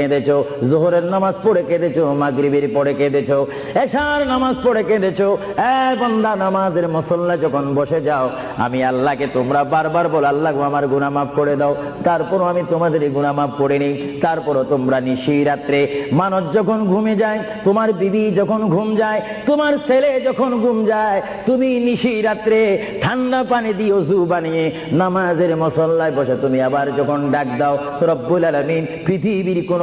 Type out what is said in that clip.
কেঁদেছো, জোহরের নামাজ পড়ে কেঁদেছো, মাগরিবের পড়ে কেঁদেছো, এশার নামাজ পড়ে কেঁদেছো বন্দা নামাজের মুসল্লা যখন বসে যাও, আমি আল্লাহকে তোমরা বারবার বল, আল্লাহ আমার গুনাহ মাফ করে দাও। তারপরও আমি তোমাদের এই গুনাহ মাফ করে নিই তারপরও তোমরা নিশি রাত্রে মানুষ যখন ঘুমে যায়, তোমার বিবি যখন ঘুম যায়, তোমার ছেলে যখন ঘুম যায়, তুমি নিশি রাত্রে ঠান্ডা পানি দিয়ে অজু বানিয়ে নামাজের মসল্লায় বসে তুমি আবার যখন ডাক দাও, রব্বুল আলমিন পৃথিবীর কোনো